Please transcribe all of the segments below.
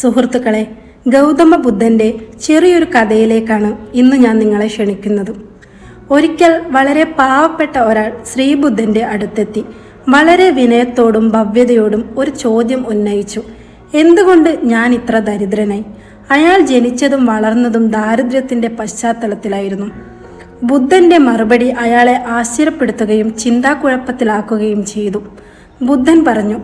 സുഹൃത്തുക്കളെ ഗൗതമ ബുദ്ധന്റെ ചെറിയൊരു കഥയിലേക്കാണ് ഇന്ന് ഞാൻ നിങ്ങളെ ക്ഷണിക്കുന്നത്. ഒരിക്കൽ വളരെ പാവപ്പെട്ട ഒരാൾ ശ്രീബുദ്ധന്റെ അടുത്തെത്തി. വളരെ വിനയത്തോടും ഭവ്യതയോടും ഒരു ചോദ്യം ഉന്നയിച്ചു. എന്തുകൊണ്ട് ഞാൻ ഇത്ര ദരിദ്രനായി? അയാൾ ജനിച്ചതും വളർന്നതും ദാരിദ്ര്യത്തിന്റെ പശ്ചാത്തലത്തിലായിരുന്നു. ബുദ്ധന്റെ മറുപടി അയാളെ ആശ്ചര്യപ്പെടുത്തുകയും ചിന്താക്കുഴപ്പത്തിലാക്കുകയും ചെയ്തു. ബുദ്ധൻ പറഞ്ഞു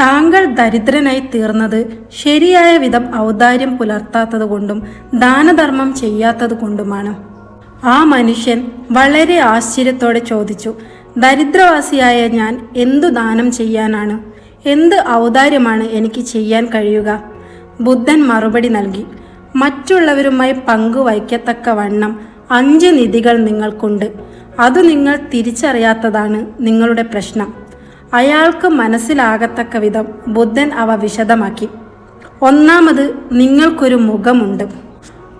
താങ്കൾ ദരിദ്രനായി തീർന്നത് ശരിയായ വിധം ഔദാര്യം പുലർത്താത്തതുകൊണ്ടും ദാനധർമ്മം ചെയ്യാത്തതുകൊണ്ടുമാണ്. ആ മനുഷ്യൻ വളരെ ആശ്ചര്യത്തോടെ ചോദിച്ചു ദരിദ്രവാസിയായ ഞാൻ എന്തു ദാനം ചെയ്യാനാണ്? എന്ത് ഔദാര്യമാണ് എനിക്ക് ചെയ്യാൻ കഴിയുക? ബുദ്ധൻ മറുപടി നൽകി മറ്റുള്ളവരുമായി പങ്കുവയ്ക്കത്തക്ക വണ്ണം അഞ്ച് നിധികൾ നിങ്ങൾക്കുണ്ട്. അത് നിങ്ങൾ തിരിച്ചറിയാത്തതാണ് നിങ്ങളുടെ പ്രശ്നം. അയാൾക്ക് മനസ്സിലാകത്തക്ക വിധം ബുദ്ധൻ അവ വിശദമാക്കി. ഒന്നാമത് നിങ്ങൾക്കൊരു മുഖമുണ്ട്.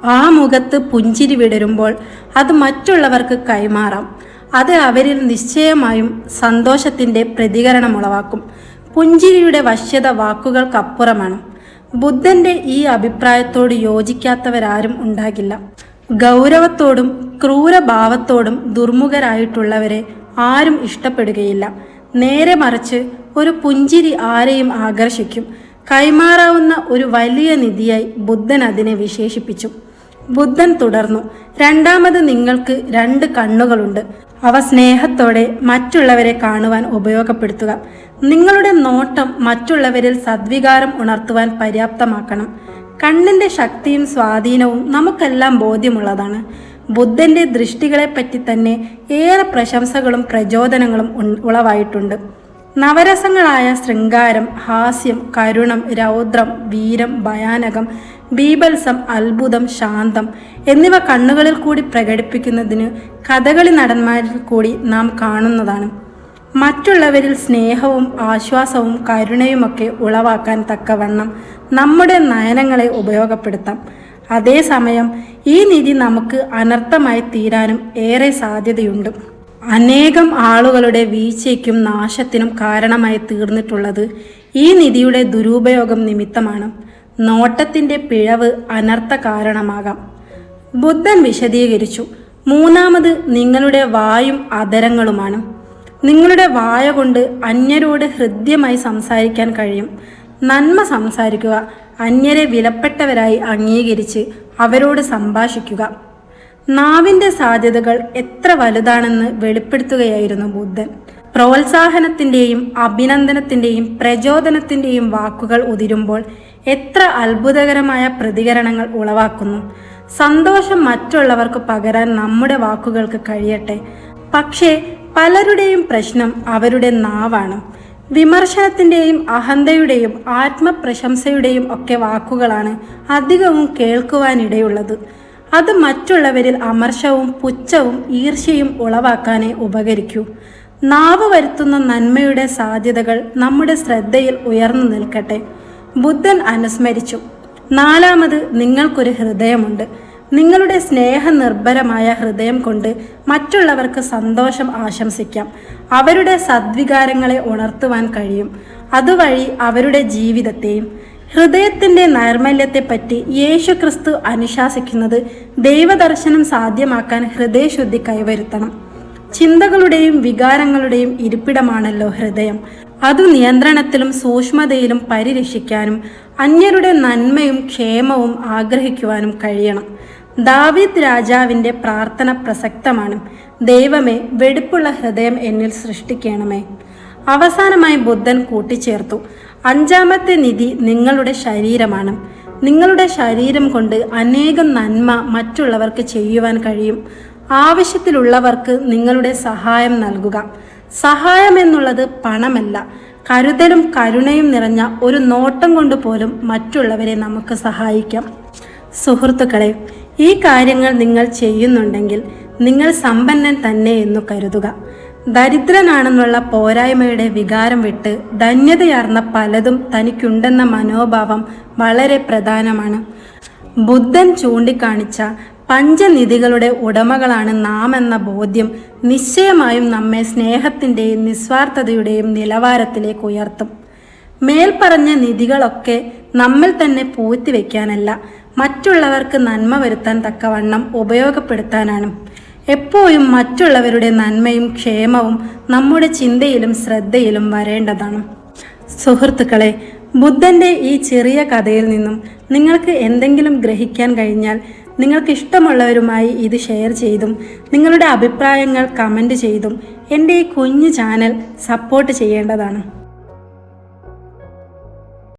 ആ മുഖത്ത് പുഞ്ചിരി വിടരുമ്പോൾ അത് മറ്റുള്ളവർക്ക് കൈമാറാം. അത് അവരിൽ നിശ്ചയമായും സന്തോഷത്തിന്റെ പ്രതികരണമുളവാക്കും പുഞ്ചിരിയുടെ വശ്യത വാക്കുകൾക്കപ്പുറമാണ്. ബുദ്ധന്റെ ഈ അഭിപ്രായത്തോട് യോജിക്കാത്തവരാരും ഉണ്ടാകില്ല. ഗൗരവത്തോടും ക്രൂരഭാവത്തോടും ദുർമുഖരായിട്ടുള്ളവരെ ആരും ഇഷ്ടപ്പെടുകയില്ല. നേരെ മറിച്ച് ഒരു പുഞ്ചിരി ആരെയും ആകർഷിക്കും. കൈമാറാവുന്ന ഒരു വലിയ നിധിയായി ബുദ്ധൻ അതിനെ വിശേഷിപ്പിച്ചു. ബുദ്ധൻ തുടർന്നു രണ്ടാമത് നിങ്ങൾക്ക് രണ്ട് കണ്ണുകളുണ്ട്. അവ സ്നേഹത്തോടെ മറ്റുള്ളവരെ കാണുവാൻ ഉപയോഗപ്പെടുത്തുക. നിങ്ങളുടെ നോട്ടം മറ്റുള്ളവരിൽ സദ്വികാരം ഉണർത്തുവാൻ പര്യാപ്തമാക്കണം. കണ്ണിന്റെ ശക്തിയും സ്വാധീനവും നമുക്കെല്ലാം ബോധ്യമുള്ളതാണ്. ബുദ്ധന്റെ ദൃഷ്ടികളെപ്പറ്റി തന്നെ ഏറെ പ്രശംസകളും പ്രചോദനങ്ങളും ഉളവായിട്ടുണ്ട്. നവരസങ്ങളായ ശൃംഗാരം ഹാസ്യം കരുണം രൗദ്രം വീരം ഭയാനകം ബീബത്സം അത്ഭുതം ശാന്തം എന്നിവ കണ്ണുകളിൽ കൂടി പ്രകടിപ്പിക്കുന്നതിന് കഥകളി നടന്മാരിൽ കൂടി നാം കാണുന്നതാണ്. മറ്റുള്ളവരിൽ സ്നേഹവും ആശ്വാസവും കരുണയുമൊക്കെ ഉളവാക്കാൻ തക്കവണ്ണം നമ്മുടെ നയനങ്ങളെ ഉപയോഗപ്പെടുത്താം. അതേസമയം ഈ നിധി നമുക്ക് അനർത്ഥമായി തീരാനും ഏറെ സാധ്യതയുണ്ട്. അനേകം ആളുകളുടെ വീഴ്ചയ്ക്കും നാശത്തിനും കാരണമായി തീർന്നിട്ടുള്ളത് ഈ നിധിയുടെ ദുരുപയോഗം നിമിത്തമാണ്. നോട്ടത്തിന്റെ പിഴവ് അനർത്ഥ കാരണമാകാം. ബുദ്ധൻ വിശദീകരിച്ചു മൂന്നാമത് നിങ്ങളുടെ വായും അതരങ്ങളുമാണ് നിങ്ങളുടെ വായ കൊണ്ട് അന്യരോട് ഹൃദ്യമായി സംസാരിക്കാൻ കഴിയും. നന്മ സംസാരിക്കുക അന്യരെ വിലപ്പെട്ടവരായി അംഗീകരിച്ച് അവരോട് സംഭാഷിക്കുക. നാവിന്റെ സാധ്യതകൾ എത്ര വലുതാണെന്ന് വെളിപ്പെടുത്തുകയായിരുന്നു ബുദ്ധൻ. പ്രോത്സാഹനത്തിന്റെയും അഭിനന്ദനത്തിന്റെയും പ്രചോദനത്തിന്റെയും വാക്കുകൾ ഉതിരുമ്പോൾ എത്ര അത്ഭുതകരമായ പ്രതികരണങ്ങൾ ഉളവാക്കുന്നു. സന്തോഷം മറ്റുള്ളവർക്ക് പകരാൻ നമ്മുടെ വാക്കുകൾക്ക് കഴിയട്ടെ. പക്ഷേ പലരുടെയും പ്രശ്നം അവരുടെ നാവാണ്. വിമർശനത്തിന്റെയും അഹന്തയുടെയും ആത്മപ്രശംസയുടെയും ഒക്കെ വാക്കുകളാണ് അധികവും കേൾക്കുവാനിടയുള്ളത്. അത് മറ്റുള്ളവരിൽ അമർഷവും പുച്ഛവും ഈർഷ്യയും ഉളവാക്കാനേ ഉപകരിക്കൂ. നാവ് വരുത്തുന്ന നന്മയുടെ സാധ്യതകൾ നമ്മുടെ ശ്രദ്ധയിൽ ഉയർന്നു നിൽക്കട്ടെ. ബുദ്ധൻ അനുസ്മരിച്ചു. നാലാമത് നിങ്ങൾക്കൊരു ഹൃദയമുണ്ട്. നിങ്ങളുടെ സ്നേഹനിർഭരമായ ഹൃദയം കൊണ്ട് മറ്റുള്ളവർക്ക് സന്തോഷം ആശംസിക്കാം. അവരുടെ സദ്വികാരങ്ങളെ ഉണർത്തുവാൻ കഴിയും. അതുവഴി അവരുടെ ജീവിതത്തെയും ഹൃദയത്തിന്റെ നൈർമല്യത്തെപ്പറ്റി യേശു ക്രിസ്തു അനുശാസിക്കുന്നത് ദൈവദർശനം സാധ്യമാക്കാൻ ഹൃദയശുദ്ധി കൈവരുത്തണം. ചിന്തകളുടെയും വികാരങ്ങളുടെയും ഇരിപ്പിടമാണല്ലോ ഹൃദയം. അത് നിയന്ത്രണത്തിലും സൂക്ഷ്മതയിലും പരിരക്ഷിക്കാനും അന്യരുടെ നന്മയും ക്ഷേമവും ആഗ്രഹിക്കുവാനും കഴിയണം. ദാവീദ് രാജാവിന്റെ പ്രാർത്ഥന പ്രസക്തമാണ്. ദൈവമേ വെടിപ്പുള്ള ഹൃദയം എന്നിൽ സൃഷ്ടിക്കണമേ. അവസാനമായി ബുദ്ധൻ കൂട്ടിച്ചേർത്തു. അഞ്ചാമത്തെ നിധി നിങ്ങളുടെ ശരീരമാണ്. നിങ്ങളുടെ ശരീരം കൊണ്ട് അനേകം നന്മ മറ്റുള്ളവർക്ക് ചെയ്യുവാൻ കഴിയും. ആവശ്യത്തിലുള്ളവർക്ക് നിങ്ങളുടെ സഹായം നൽകുക. സഹായം എന്നുള്ളത് പണമല്ല. കരുതലും കരുണയും നിറഞ്ഞ ഒരു നോട്ടം കൊണ്ട് പോലും മറ്റുള്ളവരെ നമുക്ക് സഹായിക്കാം. സുഹൃത്തുക്കളെ ഈ കാര്യങ്ങൾ നിങ്ങൾ ചെയ്യുന്നുണ്ടെങ്കിൽ നിങ്ങൾ സമ്പന്നൻ തന്നെ എന്നു കരുതുക. ദരിദ്രനാണെന്നുള്ള പോരായ്മയുടെ വികാരം വിട്ട് ധന്യതയാർന്ന പലതും തനിക്കുണ്ടെന്ന മനോഭാവം വളരെ പ്രധാനമാണ്. ബുദ്ധൻ ചൂണ്ടിക്കാണിച്ച പഞ്ചനിധികളുടെ ഉടമകളാണ് നാം എന്ന ബോധ്യം നിശ്ചയമായും നമ്മെ സ്നേഹത്തിന്റെയും നിസ്വാർത്ഥതയുടെയും നിലവാരത്തിലേക്ക് ഉയർത്തും. മേൽപ്പറഞ്ഞ നിധികളൊക്കെ നമ്മിൽ തന്നെ പൂഴ്ത്തി വയ്ക്കാനല്ല മറ്റുള്ളവർക്ക് നന്മ വരുത്താൻ തക്കവണ്ണം ഉപയോഗപ്പെടുത്താനാണ്. എപ്പോഴും മറ്റുള്ളവരുടെ നന്മയും ക്ഷേമവും നമ്മുടെ ചിന്തയിലും ശ്രദ്ധയിലും വരേണ്ടതാണ്. സുഹൃത്തുക്കളെ ബുദ്ധന്റെ ഈ ചെറിയ കഥയിൽ നിന്നും നിങ്ങൾക്ക് എന്തെങ്കിലും ഗ്രഹിക്കാൻ കഴിഞ്ഞാൽ നിങ്ങൾക്ക് ഇഷ്ടമുള്ളവരുമായി ഇത് ഷെയർ ചെയ്തും നിങ്ങളുടെ അഭിപ്രായങ്ങൾ കമന്റ് ചെയ്തും എന്റെ ഈ കുഞ്ഞു ചാനൽ സപ്പോർട്ട് ചെയ്യേണ്ടതാണ്.